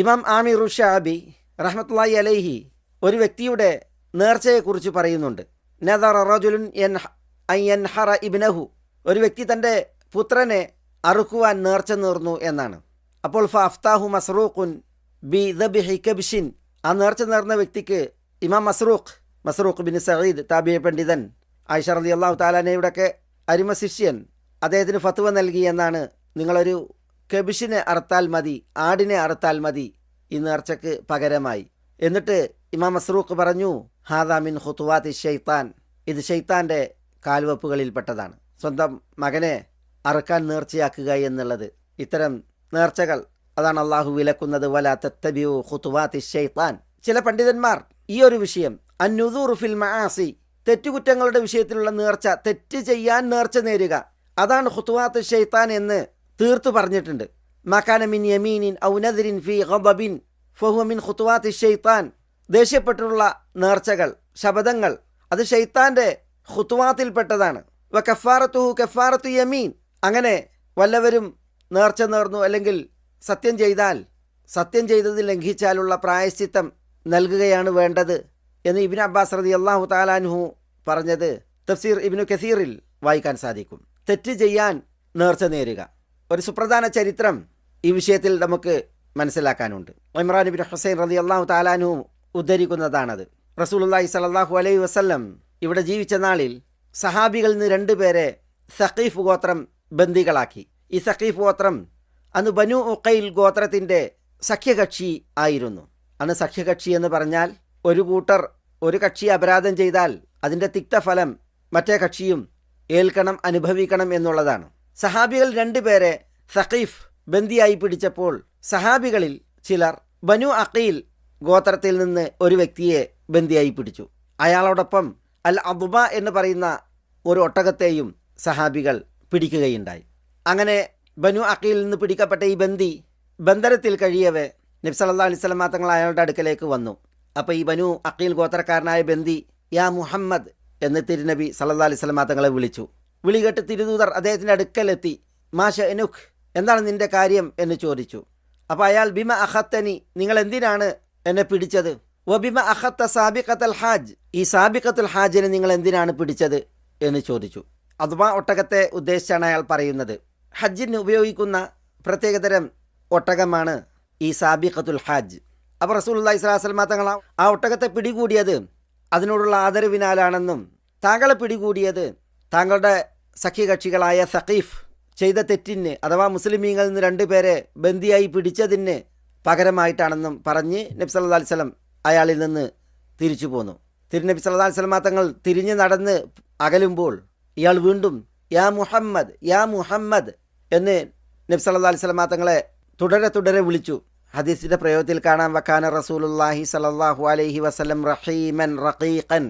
ഇമാം ആമിറു ഷാബി റഹ്മത്തുള്ളാഹി അലൈഹി ഒരു വ്യക്തിയുടെ നേർച്ചയെക്കുറിച്ച് പറയുന്നുണ്ട്. നദറ റജുലുൻ യൻഹറ ഇബ്നഹു. ഒരു വ്യക്തി തന്റെ പുത്രനെ അറുക്കുവാൻ നേർച്ച നേർന്നു എന്നാണ്. അപ്പോൾ ഫാഫ്താഹു മസ്റൂഖുൻ ബി ദബിഹി കബിഷിൻ. ആ നേർച്ച നേർന്ന വ്യക്തിക്ക് Imam Masruq Masruq bin Saeed താബിയ പണ്ഡിതൻ ആയിഷ റലി അള്ളാഹു താലാനയുടെയൊക്കെ അരിമ ശിഷ്യൻ അദ്ദേഹത്തിന് ഫത്വ നൽകി എന്നാണ് നിങ്ങളൊരു കബിഷിനെ അറുത്താൽ മതി ആടിനെ അറുത്താൽ മതി ഈ നേർച്ചയ്ക്ക് പകരമായി. എന്നിട്ട് ഇമാം മസ്റൂഖ് പറഞ്ഞു ഹാദാ മിൻ ഹുത്തുവാത്തി ഷെയ്ത്താൻ ഇത് ഷെയ്ത്താന്റെ കാൽവെപ്പുകളിൽപ്പെട്ടതാണ്. സ്വന്തം മകനെ അറുക്കാൻ നേർച്ചയാക്കുക എന്നുള്ളത്. ഇത്തരം നേർച്ചകൾ അതാണ് അള്ളാഹു വിലക്കുന്നത്. വല തത്തബിയു ഹുത്തുവാത്തി ഷെയ്ത്താൻ ചില പണ്ഡിതന്മാർ ഈ ഒരു വിഷയം അന്നുദൂർ ഫിൽ മആസി തെറ്റുകുറ്റങ്ങളുടെ വിഷയത്തിലുള്ള നേർച്ച തെറ്റ് ചെയ്യാൻ നേർച്ച നേരുക അതാണ് ഹുത്തുവാത്ത് ഷെയ്ത്താൻ എന്ന് തീർത്തു പറഞ്ഞിട്ടുണ്ട്. മക്കാന മിൻ യമീനിൻ ഔനദിൻ ഫി ഖബബിൻ ഫഹുവ മിൻ ഹുത്തുവാത്തി ഷെയ്ത്താൻ ദേഷ്യപ്പെട്ടുള്ള നേർച്ചകൾ ശബദങ്ങൾ അത് ഷെയ്ത്താന്റെ ഖുത്വാത്തിൽപ്പെട്ടതാണ്. വ കഫാറത്തുഹു കഫാറത്തു യമീൻ. അങ്ങനെ വല്ലവരും നേർച്ച നേർന്നു അല്ലെങ്കിൽ സത്യം ചെയ്താൽ സത്യം ചെയ്തത് ലംഘിച്ചാലുള്ള പ്രായശ്ചിത്തം നൽകുകയാണ് വേണ്ടത് എന്ന് ഇബിൻ അബ്ബാസ് റതി അള്ളാഹു താലാൻഹു പറഞ്ഞത്. തഫ്സീർ ഇബിനു കസീറിൽ വായിക്കാൻ സാധിക്കും. തെറ്റ് ചെയ്യാൻ നേർച്ച നേരുക. ഒരു സുപ്രധാന ചരിത്രം ഈ വിഷയത്തിൽ നമുക്ക് മനസ്സിലാക്കാനുണ്ട്. ഇമ്രാൻ ബിൻ ഹുസൈൻ റതി അള്ളാഹു താലാനു ഉദ്ധരിക്കുന്നതാണത്. റസൂലുള്ളാഹി സലാഹു അലൈഹി വസല്ലം ഇവിടെ ജീവിച്ച നാളിൽ സഹാബികളിൽ നിന്ന് രണ്ടുപേരെ സഖീഫ് ഗോത്രം ബന്ദികളാക്കി. ഈ സഖീഫ് ഗോത്രം അന്ന് ബനു ഉഖൈൽ ഗോത്രത്തിന്റെ സഖ്യകക്ഷി ആയിരുന്നു. അന്ന് സഖ്യകക്ഷി എന്ന് പറഞ്ഞാൽ ഒരു കൂട്ടർ ഒരു കക്ഷി അപരാധം ചെയ്താൽ അതിന്റെ തിക്തഫലം മറ്റേ കക്ഷിയും ഏൽക്കണം അനുഭവിക്കണം എന്നുള്ളതാണ്. സഹാബികൾ രണ്ടുപേരെ സഖീഫ് ബന്ദിയായി പിടിച്ചപ്പോൾ സഹാബികളിൽ ചിലർ ബനു അഖീൽ ഗോത്രത്തിൽ നിന്ന് ഒരു വ്യക്തിയെ ബന്ദിയായി പിടിച്ചു. അയാളോടൊപ്പം അൽ അബുബ എന്ന് പറയുന്ന ഒരു ഒട്ടകത്തെയും സഹാബികൾ പിടിക്കുകയുണ്ടായി. അങ്ങനെ ബനു അഖീൽ നിന്ന് പിടിക്കപ്പെട്ട ഈ ബന്ദി ബന്ധനത്തിൽ കഴിയവേ നബ്സല്ലാ അലൈഹി സ്വലമാ തങ്ങൾ അയാളുടെ അടുക്കലേക്ക് വന്നു. അപ്പോൾ ഈ ബനു അഖീൽ ഗോത്രക്കാരനായ ബന്ദി യാ മുഹമ്മദ് എന്ന് തിരുനബി സല്ലാ അലൈഹി സ്വലമാ തങ്ങളെ വിളിച്ചു. വിളി കേട്ട് തിരുദൂതർ അദ്ദേഹത്തിന്റെ അടുക്കലെത്തി മാഷ എനുഖ് എന്താണ് നിന്റെ കാര്യം? എന്ന് ചോദിച്ചു. അപ്പോൾ അയാൾ ബിമ അഹത്തനി നിങ്ങൾ എന്തിനാണ് എന്നെ പിടിച്ചത്? വബിമ അഹത്ത സാബിഖത്തൽ ഹാജ്. ഈ സാബിഖത്തുൽ ഹാജിനെ നിങ്ങൾ എന്തിനാണ് പിടിച്ചത്? എന്ന് ചോദിച്ചു. അഥവാ ഒട്ടകത്തെ ഉദ്ദേശിച്ചാണ് അയാൾ പറയുന്നത്. ഹജ്ജിന് ഉപയോഗിക്കുന്ന പ്രത്യേകതരം ഒട്ടകമാണ് ഈ സാബിഖത്തുൽ ഹാജ്. അപ്പോൾ അലൈഹി വസല്ലം തങ്ങൾ ആ ഒട്ടകത്തെ പിടികൂടിയത് അതിനോടുള്ള ആദരവിനാലാണെന്നും താങ്കളെ പിടികൂടിയത് താങ്കളുടെ സഖ്യകക്ഷികളായ സഖീഫ് ചെയ്ത തെറ്റിന് അഥവാ മുസ്ലിമീങ്ങളിൽ നിന്ന് രണ്ടുപേരെ ബന്ദിയായി പിടിച്ചതിന് പകരമായിട്ടാണെന്നും പറഞ്ഞ് നബി സല്ലല്ലാഹു അലൈഹി വസല്ലം അയാളിൽ നിന്ന് തിരിച്ചു പോന്നു. തിരുനബി സല്ലാ അലൈഹി വസല്ലം തങ്ങൾ തിരിഞ്ഞു നടന്ന് അകലുമ്പോൾ ഇയാൾ വീണ്ടും യാ മുഹമ്മദ് യാ മുഹമ്മദ് എന്ന് നബി സല്ലല്ലാഹു അലൈഹി വസല്ലം തങ്ങളെ തുടരെ തുടരെ വിളിച്ചു. ഹദീസിന്റെ പ്രയോഗത്തിൽ കാണാൻ വക്കാന റസൂലുള്ളാഹി സല്ലല്ലാഹു അലൈഹി വസ്ലം റഹീമൻ റഖീഖൻ.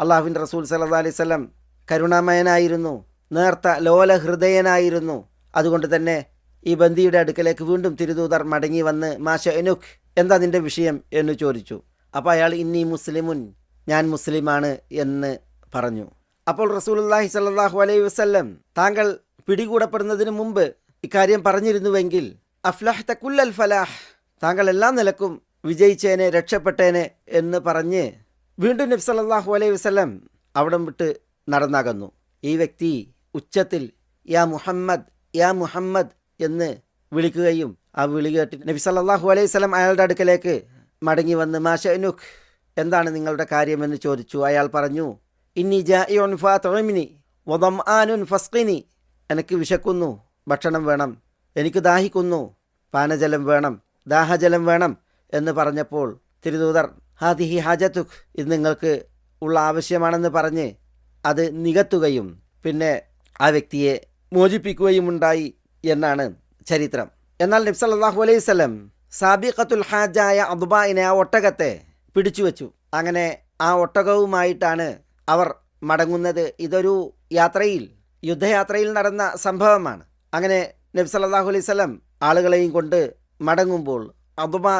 അള്ളാഹുവിൻ റസൂൽ സല്ലാ അലൈഹി വസല്ലം കരുണാമയനായിരുന്നു. നേർത്ത ലോല ഹൃദയനായിരുന്നു അതുകൊണ്ട് തന്നെ ഈ ബന്ദിയുടെ അടുക്കലേക്ക് വീണ്ടും തിരുദൂതർ മടങ്ങി വന്ന് മാഷ എനുഖ് എന്താ നിന്റെ വിഷയം? എന്ന് ചോദിച്ചു. അപ്പോൾ അയാൾ ഇന്നി മുസ്ലിമുൻ ഞാൻ മുസ്ലിമാണ് എന്ന് പറഞ്ഞു. അപ്പോൾ റസൂലുള്ളാഹി സാഹു അലൈഹി വസ്ല്ലം താങ്കൾ പിടികൂടപ്പെടുന്നതിന് മുമ്പ് ഇക്കാര്യം പറഞ്ഞിരുന്നുവെങ്കിൽ അഫ്ലഹ് അൽ ഫലാഹ് താങ്കൾ എല്ലാ നിലക്കും വിജയിച്ചേനെ രക്ഷപ്പെട്ടേനെ എന്ന് പറഞ്ഞ് വീണ്ടും നബി സല്ലല്ലാഹു അലൈഹി വസല്ലം അവിടം വിട്ട് നടന്നകന്നു. ഈ വ്യക്തി ഉച്ചത്തിൽ യാ മുഹമ്മദ് യാ മുഹമ്മദ് എന്ന് വിളിക്കുകയും ആ വിളി കേട്ട് നബി സല്ലാഹു അലൈഹി സ്വലം അയാളുടെ അടുക്കലേക്ക് മടങ്ങി വന്ന് മാഷനുഖ് എന്താണ് നിങ്ങളുടെ കാര്യമെന്ന് ചോദിച്ചു. അയാൾ പറഞ്ഞു ഇന്നി ഫാത്ഇംനി വദം ആനുൻ ഫസ്ഖിനി. എനിക്ക് വിശക്കുന്നു ഭക്ഷണം വേണം എനിക്ക് ദാഹിക്കുന്നു പാനജലം വേണം ദാഹജലം വേണം എന്ന് പറഞ്ഞപ്പോൾ തിരുദൂതർ ഹാദിഹി ഹാജത്തുഖ് ഇത് നിങ്ങൾക്ക് ഉള്ള ആവശ്യമാണെന്ന് പറഞ്ഞ് അത് നികത്തുകയും പിന്നെ ആ വ്യക്തിയെ മോചിപ്പിക്കുകയും ഉണ്ടായി എന്നാണ് ചരിത്രം. എന്നാൽ നബി സല്ലല്ലാഹു അലൈഹി സ്വലം സാബിഖത്തുൽ ഹാജായ അബുബായിനെ ആ ഒട്ടകത്തെ പിടിച്ചു വച്ചു അങ്ങനെ ആ ഒട്ടകവുമായിട്ടാണ് അവർ മടങ്ങുന്നത്. ഇതൊരു യാത്രയിൽ യുദ്ധയാത്രയിൽ നടന്ന സംഭവമാണ്. അങ്ങനെ നബി സല്ലല്ലാഹു അലൈഹി സ്വലം ആളുകളെയും കൊണ്ട് മടങ്ങുമ്പോൾ അബുബാ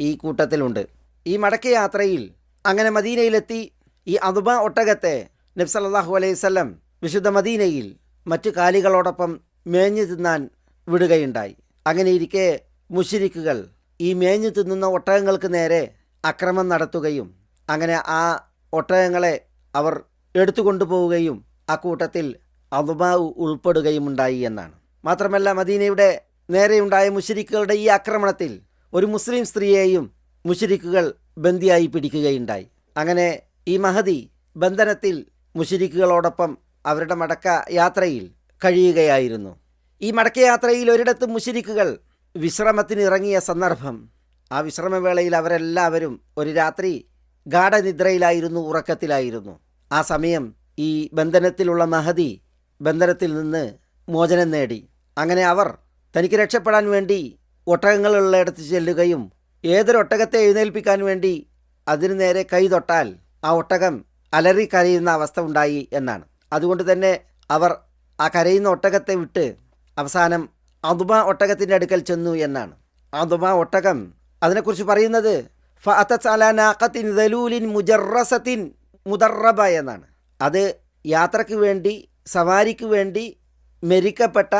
ഈ കൂട്ടത്തിലുണ്ട്. ഈ മടക്ക യാത്രയിൽ അങ്ങനെ മദീനയിലെത്തി ഈ അബുബ ഒട്ടകത്തെ നബി സല്ലല്ലാഹു അലൈഹി വസല്ലം വിശുദ്ധ മദീനയിൽ മറ്റു കാലികളോടൊപ്പം മേഞ്ഞു തിന്നാൻ വിടുകയുണ്ടായി. അങ്ങനെയിരിക്കെ മുഷിരിക്കുകൾ ഈ മേഞ്ഞു തിന്നുന്ന ഒട്ടകങ്ങൾക്ക് നേരെ അക്രമം നടത്തുകയും അങ്ങനെ ആ ഒട്ടകങ്ങളെ അവർ എടുത്തുകൊണ്ടുപോവുകയും ആ കൂട്ടത്തിൽ അതുബാവ് ഉൾപ്പെടുകയും ഉണ്ടായി എന്നാണ്. മാത്രമല്ല മദീനയുടെ നേരെയുണ്ടായ മുഷരിക്കുകളുടെ ഈ ആക്രമണത്തിൽ ഒരു മുസ്ലിം സ്ത്രീയെയും മുഷരിക്കുകൾ ബന്ദിയായി പിടിക്കുകയുണ്ടായി. അങ്ങനെ ഈ മഹതി ബന്ധനത്തിൽ മുഷരിക്കുകളോടൊപ്പം അവരുടെ മടക്ക യാത്രയിൽ കഴിയുകയായിരുന്നു. ഈ മടക്കയാത്രയിൽ ഒരിടത്ത് മുഷിരിക്കുകൾ വിശ്രമത്തിന് ഇറങ്ങിയ സന്ദർഭം. ആ വിശ്രമവേളയിൽ അവരെല്ലാവരും ഒരു രാത്രി ഗാഠനിദ്രയിലായിരുന്നു ഉറക്കത്തിലായിരുന്നു. ആ സമയം ഈ ബന്ധനത്തിലുള്ള മഹതി ബന്ധനത്തിൽ നിന്ന് മോചനം നേടി. അങ്ങനെ അവർ തനിക്ക് രക്ഷപ്പെടാൻ വേണ്ടി ഒട്ടകങ്ങളുള്ളിടത്ത് ചെല്ലുകയും ഏതൊരു ഒട്ടകത്തെ എഴുന്നേൽപ്പിക്കാൻ വേണ്ടി അതിനു നേരെ കൈ തൊട്ടാൽ ആ ഒട്ടകം അലറി കരയുന്ന അവസ്ഥ ഉണ്ടായി എന്നാണ്. അതുകൊണ്ട് തന്നെ അവർ ആ കരയുന്ന ഒട്ടകത്തെ വിട്ട് അവസാനം അതുമ ഒട്ടകത്തിന്റെ അടുക്കൽ ചെന്നു എന്നാണ്. അതുമ ഒട്ടകം അതിനെക്കുറിച്ച് പറയുന്നത് മുജറസത്തിൻ മുദറബ എന്നാണ്. അത് യാത്രയ്ക്ക് വേണ്ടി സവാരിക്ക് വേണ്ടി മെരിക്കപ്പെട്ട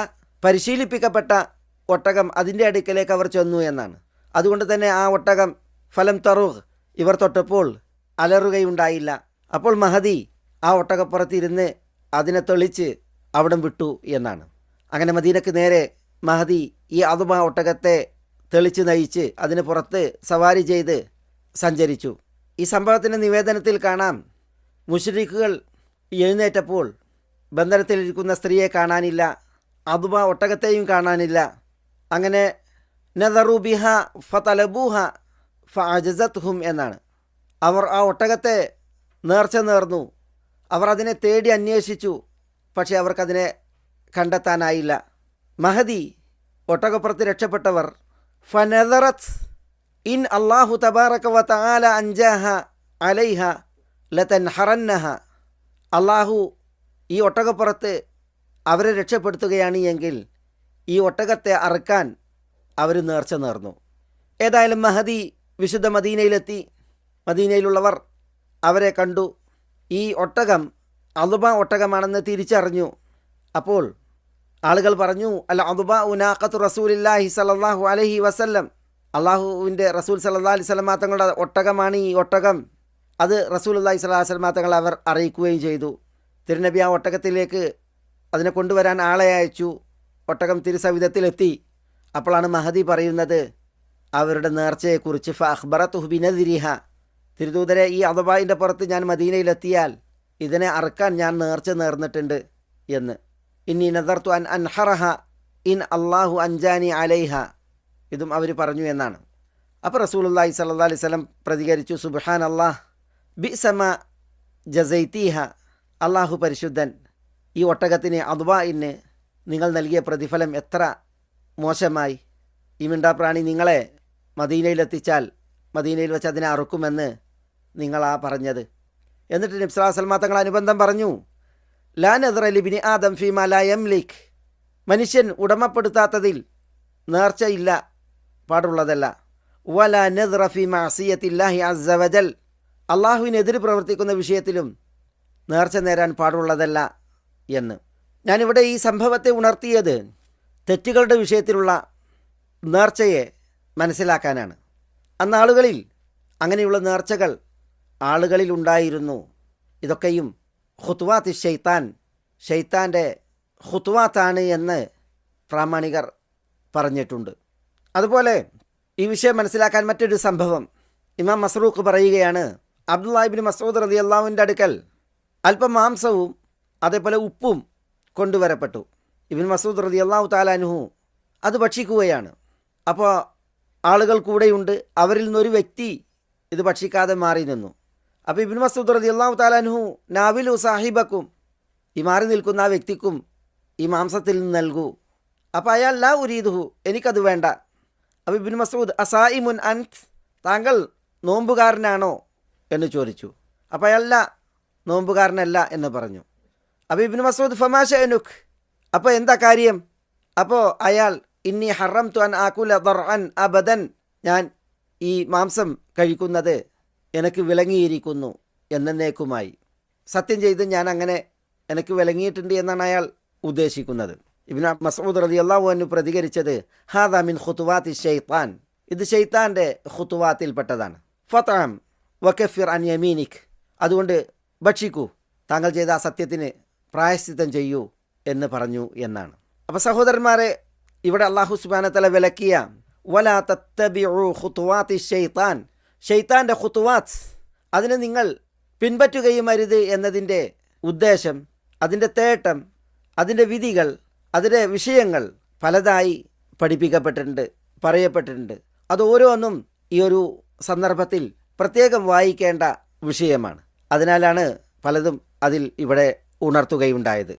പരിശീലിപ്പിക്കപ്പെട്ട ഒട്ടകം അതിന്റെ അടുക്കലേക്ക് അവർ ചെന്നു എന്നാണ്. അതുകൊണ്ട് തന്നെ ആ ഒട്ടകം ഫലം തറുഹ് ഇവർ തൊട്ടപ്പോൾ അലറുകയുണ്ടായില്ല. അപ്പോൾ മഹദി ആ ഒട്ടകപ്പുറത്തിരുന്ന് അതിനെ തെളിച്ച് അവിടം വിട്ടു എന്നാണ്. അങ്ങനെ മദീനക്ക് നേരെ മഹദി ഈ അതുമ ഒട്ടകത്തെ തെളിച്ച് നയിച്ച് അതിന് പുറത്ത് സവാരി ചെയ്ത് സഞ്ചരിച്ചു. ഈ സംഭവത്തിന്റെ നിവേദനത്തിൽ കാണാം മുഷ്രീഖുകൾ എഴുന്നേറ്റപ്പോൾ ബന്ധനത്തിലിരിക്കുന്ന സ്ത്രീയെ കാണാനില്ല അതുമ ഒട്ടകത്തെയും കാണാനില്ല. അങ്ങനെ നദറുബിഹ ഫതലബൂഹ ഫഅജസത് ഹും എന്നാണ്. അവർ ആ ഒട്ടകത്തെ നേർച്ച നേർന്നു. അവർ അതിനെ തേടി അന്വേഷിച്ചു. പക്ഷേ അവർക്കതിനെ കണ്ടെത്താനായില്ല. മഹദി ഒട്ടകപ്പുറത്ത് രക്ഷപ്പെട്ടവർ. ഫനദറത്ത് ഇൻ അള്ളാഹു തബാറക വ തആല അൻജാഹ അലൈഹ ലതൻ ഹറന്നഹ അള്ളാഹു ഈ ഒട്ടകപ്പുറത്ത് അവരെ രക്ഷപ്പെടുത്തുകയാണ് എങ്കിൽ ഈ ഒട്ടകത്തെ അറുക്കാൻ അവർ നേർച്ച നേർന്നു. ഏതായാലും മഹദി വിശുദ്ധ മദീനയിലെത്തി. മദീനയിലുള്ളവർ അവരെ കണ്ടു. ഈ ഒട്ടകം അതുബ ഒട്ടകമാണെന്ന് തിരിച്ചറിഞ്ഞു. അപ്പോൾ ആളുകൾ പറഞ്ഞു അല്ല അതുബ ഉനാഖത്തു റസൂലില്ലാഹി സലല്ലാഹു അലഹി വസല്ലം. അള്ളാഹുവിന്റെ റസൂൽ സല്ലാ അലൈഹി സ്വലമാ തങ്ങളുടെ ഒട്ടകമാണ് ഈ ഒട്ടകം. അത് റസൂൽ അള്ളാഹി സ്വലാഹു സ്വലമാ തങ്ങൾ അവർ അറിയിക്കുകയും ചെയ്തു. തിരുനബി ആ ഒട്ടകത്തിലേക്ക് അതിനെ കൊണ്ടുവരാൻ ആളെ അയച്ചു. ഒട്ടകം തിരുസവിധത്തിലെത്തി. അപ്പോഴാണ് മഹദി പറയുന്നത് അവരുടെ നേർച്ചയെക്കുറിച്ച് ഫ അഖ്ബറത്ത് ഹുബിനദിരിഹ തിരുദൂതരെ ഈ അഥവായിന്റെ പുറത്ത് ഞാൻ മദീനയിലെത്തിയാൽ ഇതിനെ അറുക്കാൻ ഞാൻ നേർച്ച നേർന്നിട്ടുണ്ട് എന്ന്. ഇനി നദർത്തു അൻ അൻഹറഹ ഇൻ അള്ളാഹു അൻജാനി അലൈഹ ഇതും അവർ പറഞ്ഞു എന്നാണ്. അപ്പോൾ റസൂലുല്ലാഹി സല്ലാ അലൈഹി സ്വലം പ്രതികരിച്ചു സുബാൻ അള്ളാഹ് ബി സമ ജസൈത്തീഹ അള്ളാഹു പരിശുദ്ധൻ ഈ ഒട്ടകത്തിന് അദ്വായിന് നിങ്ങൾ നൽകിയ പ്രതിഫലം എത്ര മോശമായി? ഈ മിണ്ടാപ്രാണി നിങ്ങളെ മദീനയിലെത്തിച്ചാൽ മദീനയിൽ വെച്ച് അതിനെ അറുക്കുമെന്ന് നിങ്ങളാ പറഞ്ഞത്. എന്നിട്ട് നബ്സലാ സൽമാ തങ്ങൾ അനുബന്ധം പറഞ്ഞു. ലാ നദർ അലിബിനി ആദം ഫി ലാ യംലിഖ് മനുഷ്യൻ ഉടമപ്പെടുത്താത്തതിൽ നേർച്ചയില്ല പാടുള്ളതല്ല. വല നദർ ഫി മാസിയത്തില്ലാഹി അസവജൽ അള്ളാഹുവിനെതിരെ പ്രവർത്തിക്കുന്ന വിഷയത്തിലും നേർച്ച നേരാൻ പാടുള്ളതല്ല എന്ന്. ഞാനിവിടെ ഈ സംഭവത്തെ ഉണർത്തിയത് തെറ്റുകളുടെ വിഷയത്തിലുള്ള നേർച്ചയെ മനസ്സിലാക്കാനാണ്. അന്നാളുകളിൽ അങ്ങനെയുള്ള നേർച്ചകൾ ആളുകളിൽ ഉണ്ടായിരുന്നു ഇതൊക്കെയും ഹുത്വാത്ത് ഷെയ്ത്താൻ ഷെയ്ത്താന്റെ ഹുത്വാത്താണ് എന്ന് പ്രാമാണികർ പറഞ്ഞിട്ടുണ്ട്. അതുപോലെ ഈ വിഷയം മനസ്സിലാക്കാൻ മറ്റൊരു സംഭവം. ഇമാം മസ്റൂഖ് പറയുകയാണ് അബ്ദുല്ലാഹിബിൻ മസൂദ് റതി അള്ളാഹുവിന്റെ അടുക്കൽ അല്പം മാംസവും അതേപോലെ ഉപ്പും കൊണ്ടുവരപ്പെട്ടു. ഇബിൻ മസൂദ് റതി അള്ളാഹു താലാനുഹു അത് ഭക്ഷിക്കുകയാണ്. അപ്പോൾ ആളുകൾ കൂടെയുണ്ട് അവരിൽ നിന്നൊരു വ്യക്തി ഇത് ഭക്ഷിക്കാതെ മാറി നിന്നു. അപ്പോൾ ഇബിൻ മസൂദ് റതി അള്ളാഹു താലാനുഹു നാവിലു സാഹിബക്കും ഈ മാറി നിൽക്കുന്ന ആ വ്യക്തിക്കും ഈ മാംസത്തിൽ നിന്ന് നൽകൂ. അപ്പോൾ അയാൾ ലാ ഉരീദുഹു എനിക്കത് വേണ്ട. അപ്പോൾ ഇബിൻ മസൂദ് അസായിമുൻ അൻത് താങ്കൾ നോമ്പുകാരനാണോ എന്ന് ചോദിച്ചു. അപ്പോൾ ലാ നോമ്പുകാരനല്ല എന്ന് പറഞ്ഞു. അപ്പോൾ ഇബിൻ മസൂദ് ഫമാഷ എനുഖ് അപ്പോൾ എന്താ കാര്യം? അപ്പോൾ അയാൾ ഇന്നി ഹറം തു അൻ ആക്കുല ദർഅൻ അബദൻ. ഞാൻ ഈ മാംസം കഴിക്കുന്നത് എനിക്ക് വിളങ്ങിയിരിക്കുന്നു എന്നേക്കുമായി സത്യം ചെയ്ത് ഞാൻ അങ്ങനെ എനിക്ക് വിളങ്ങിയിട്ടുണ്ട് എന്നാണ് അയാൾ ഉദ്ദേശിക്കുന്നത്. ഇബിൻ മസൂദ് റതി അള്ളാഹുവിന് പ്രതികരിച്ചത് ഹാദാ മിൻ ഖുത്തുവാത്തി ഷെയ്ത്താൻ ഇത് ഷെയ്ത്താന്റെ ഹുത്തുവാത്തിൽപ്പെട്ടതാണ് ഫത്താം വക്കഫിർ അൻ യമീനിക്. അതുകൊണ്ട് ഭക്ഷിക്കൂ താങ്കൾ ചെയ്ത ആ സത്യത്തിന് പ്രായശ്ചിത്തം ചെയ്യൂ എന്ന് പറഞ്ഞു എന്നാണ്. അപ്പോൾ സഹോദരന്മാരെ ഇവിടെ അള്ളാഹു സുബാനത്തല വിലക്കിയ വലാ തത്തബിഉ ഖുത്തുവാത്തി ഷെയ്ത്താൻ ഷെയ്ത്താന്റെ ഖുത്തുവാത്ത് അതിനെ നിങ്ങൾ പിൻപറ്റുകയും അരുത് എന്നതിന്റെ ഉദ്ദേശം അതിന്റെ തേട്ടം അതിന്റെ വിധികൾ അതിന്റെ വിഷയങ്ങൾ പലതായി പഠിപ്പിക്കപ്പെട്ടിട്ടുണ്ട് പറയപ്പെട്ടിട്ടുണ്ട്. അത് ഓരോന്നും ഈ ഒരു സന്ദർഭത്തിൽ പ്രത്യേകം വായിക്കേണ്ട വിഷയമാണ്. അതിനാലാണ് പലതും അതിൽ ഇവിടെ ഉണർത്തുകയുണ്ടായത്.